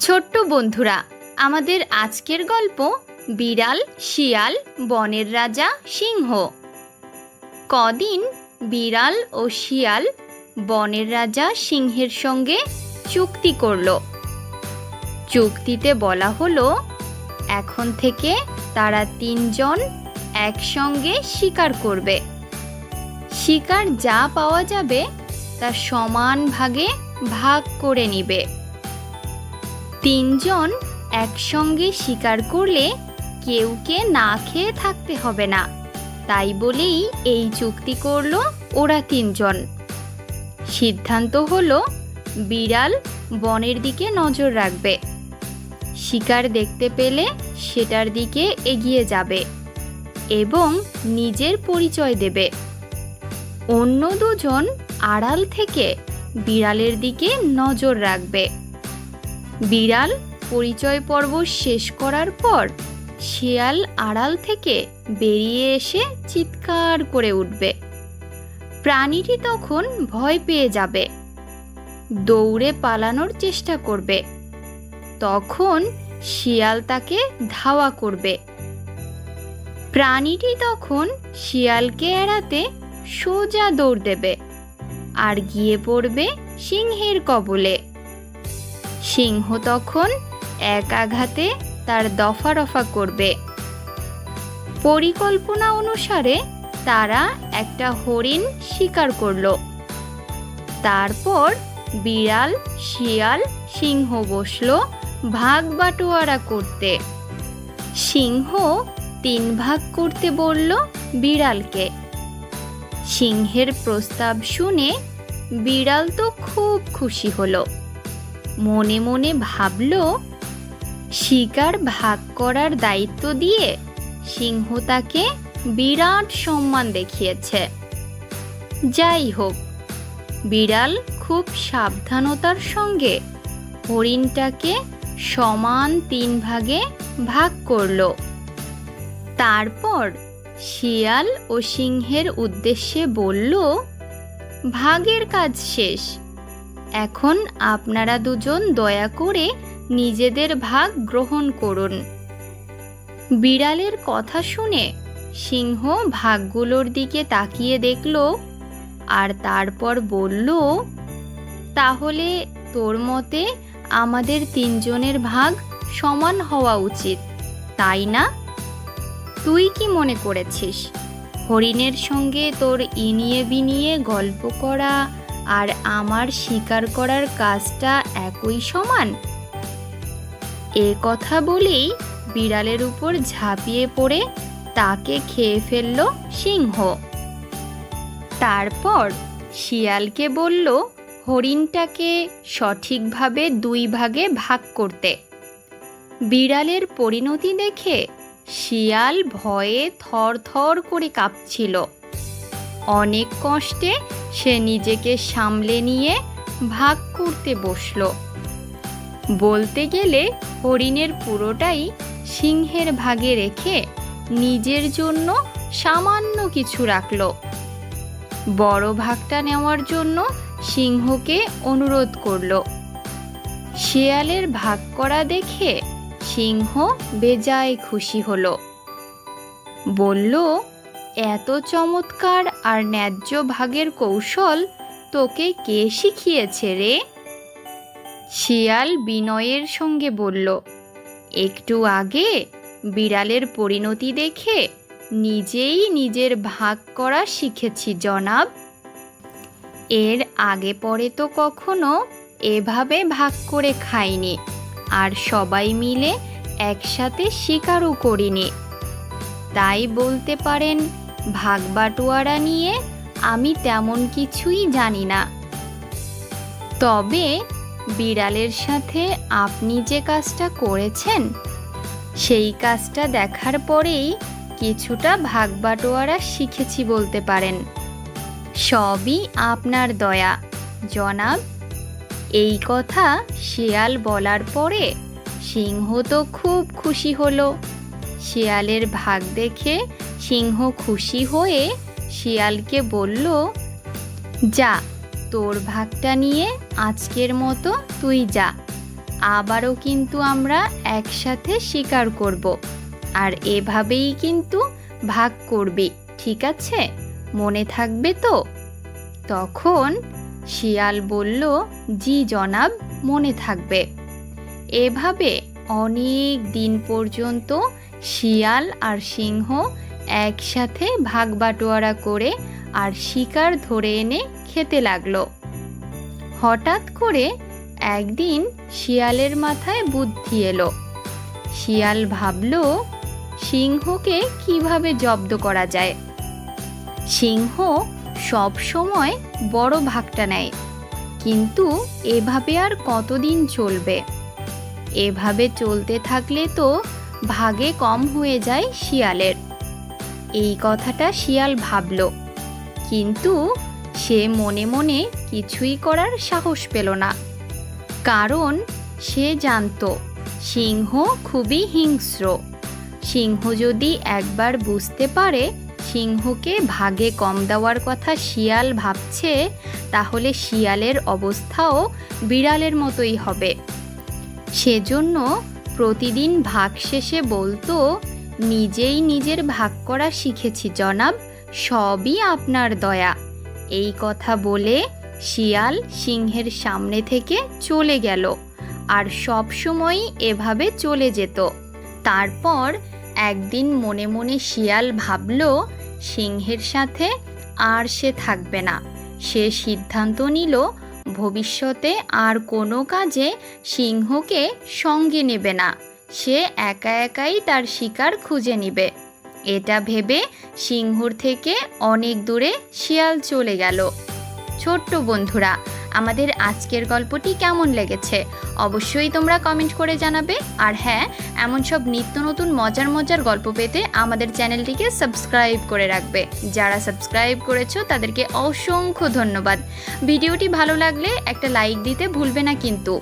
ছোট্ট বন্ধুরা, আমাদের আজকের গল্প বিড়াল, শিয়াল, বনের রাজা, সিংহ। কদিন বিড়াল ও শিয়াল বনের রাজা, সিংহের সঙ্গে চুক্তি করল। চুক্তিতে বলা হলো, এখন থেকে তারা তিনজন একসঙ্গে শিকার করবে। শিকার যা পাওয়া যাবে তা সমান ভাগে ভাগ করে নিবে। তিনজন একসঙ্গে শিকার করলে কেউকে না খেয়ে থাকতে হবে না। তাই বলেই এই চুক্তি করল ওরা তিনজন। সিদ্ধান্ত হলো, বিড়াল বনের দিকে নজর রাখবে। শিকার দেখতে পেলে সেটার দিকে এগিয়ে যাবে এবং নিজের পরিচয় দেবে। অন্য দুজন আড়াল থেকে বিড়ালের দিকে নজর রাখবে। বিড়াল পরিচয় পর্ব শেষ করার পর শিয়াল আড়াল থেকে বেরিয়ে এসে চিৎকার করে উঠবে। প্রাণীটি তখন ভয় পেয়ে যাবে। দৌড়ে পালানোর চেষ্টা করবে। তখন শিয়াল তাকে ধাওয়া করবে। প্রাণীটি তখন শিয়ালকে এড়াতে সোজা দৌড় দেবে আর গিয়ে পড়বে সিংহের কবলে। সিংহ তখন এক আঘাতে তার দফা রফা করবে। পরিকল্পনা অনুসারে তারা একটা হরিণ শিকার করল। তারপর বিড়াল, শিয়াল, সিংহ বসল ভাগ বাটোয়ারা করতে। সিংহ তিন ভাগ করতে বলল বিড়ালকে। সিংহের প্রস্তাব শুনে বিড়াল তো খুব খুশি হলো। মনে মনে ভাবল, শিকার ভাগ করার দায়িত্ব দিয়ে সিংহ তাকে বিরাট সম্মান দেখিয়েছে। যাই হোক, বিড়াল খুব সাবধানতার সঙ্গে হরিণটাকে সমান তিন ভাগে ভাগ করল। তারপর শিয়াল ও সিংহের উদ্দেশ্যে বলল, ভাগের কাজ শেষ। এখন আপনারা দুজন দয়া করে নিজেদের ভাগ গ্রহণ করুন। বিড়ালের কথা শুনে সিংহ ভাগগুলোর দিকে তাকিয়ে দেখল আর তারপর বলল, তাহলে তোর মতে আমাদের তিনজনের ভাগ সমান হওয়া উচিত, তাই না? তুই কি মনে করেছিস? হরিণের সঙ্গে তোর ইনিয়ে বিনিয়ে গল্প করা আর আমার শিকার করার কাজটা একই সমান। এ কথা বলেই বিড়ালের উপর ঝাঁপিয়ে পড়ে তাকে খেয়ে ফেলল সিংহ। তারপর শিয়ালকে বলল, হরিণটাকে সঠিকভাবে দুই ভাগে ভাগ করতে। বিড়ালের পরিণতি দেখে শিয়াল ভয়ে থর থর করে কাঁপছিল। অনেক কষ্টে সে নিজেকে সামলে নিয়ে ভাগ করতে বসল। বলতে গেলে হরিণের পুরোটাই সিংহের ভাগে রেখে নিজের জন্য সামান্য কিছু রাখল। বড় ভাগটা নেওয়ার জন্য সিংহকে অনুরোধ করল। শিয়ালের ভাগ করা দেখে সিংহ বেজায় খুশি হলো। বলল এত চমৎকার আর ন্যায্য ভাগের কৌশল তোকে কে শিখিয়েছে রে? শিয়াল বিনয়ের সঙ্গে বলল, একটু আগে বিড়ালের পরিণতি দেখে নিজেই নিজের ভাগ করা শিখেছি, জনাব। এর আগে পরে তো কখনো এভাবে ভাগ করে খাইনি আর সবাই মিলে একসাথে শিকারও করিনি। তাই বলতে পারেন ভাগ বাটোয়ারা নিয়ে আমি তেমন কিছুই জানি না। তবে বিড়ালের সাথে আপনি যে কাজটা করেছেন, সেই কাজটা দেখার পরেই কিছুটা ভাগ বাটোয়ারা শিখেছি বলতে পারেন। সবই আপনার দয়া, জনাব। এই কথা শিয়াল বলার পরে সিংহ তো খুব খুশি হলো। শিয়ালের ভাগ দেখে সিংহ খুশি হয়ে শিয়ালকে বলল, যা, তোর ভাগটা নিয়ে আজকের মতো তুই যা। আবারও কিন্তু আমরা একসাথে শিকার করব। আর এভাবেই কিন্তু ভাগ করবি, ঠিক আছে? মনে থাকবে তো? তখন শিয়াল বলল, জি জনাব, মনে থাকবে। এভাবে অনেক দিন পর্যন্ত শিয়াল আর সিংহ একসাথে ভাগ বাটোয়ারা করে আর শিকার ধরে এনে খেতে লাগল। হঠাৎ করে একদিন শিয়ালের মাথায় বুদ্ধি এলো। শিয়াল ভাবল, সিংহকে কীভাবে জব্দ করা যায়? সিংহ সব সময় বড় ভাগটা নেয়, কিন্তু এভাবে আর কতদিন চলবে? এভাবে চলতে থাকলে তো ভাগে কম হয়ে যায় শিয়ালের। এই কথাটা শিয়াল ভাবল। কিন্তু সে মনে মনে কিছুই করার সাহস পেল না। কারণ সে জানত, সিংহ খুবই হিংস্র। সিংহ যদি একবার বুঝতে পারে সিংহকে ভাগে কম দেওয়ার কথা শিয়াল ভাবছে, তাহলে শিয়ালের অবস্থাও বিড়ালের মতোই হবে। সেজন্য প্রতিদিন ভাগ শেষে বলতো নিজেই নিজের ভাগ করা শিখেছি, জনাব। সবই আপনার দয়া। এই কথা বলে শিয়াল সিংহের সামনে থেকে চলে গেল আর সব সময় এভাবে চলে যেত। তারপর একদিন মনে মনে শিয়াল ভাবল, সিংহের সাথে আর সে থাকবে না। সে সিদ্ধান্ত নিল, ভবিষ্যতে আর কোনো কাজে সিংহকে সঙ্গে নেবে না। সে একা একাই তার শিকার খুঁজে নিবে। এটা ভেবে সিংহর থেকে অনেক দূরে শিয়াল চলে গেল। ছোট্ট বন্ধুরা, আমাদের আজকের গল্পটি কেমন লেগেছে? অবশ্যই তোমরা কমেন্ট করে জানাবে। আর হ্যাঁ এমন সব নিত্য নতুন মজার মজার গল্প পেতে আমাদের চ্যানেলটিকে সাবস্ক্রাইব করে রাখবে। যারা সাবস্ক্রাইব করেছ, তাদেরকে অসংখ্য ধন্যবাদ। ভিডিওটি ভালো লাগলে একটা লাইক দিতে ভুলবে না কিন্তু।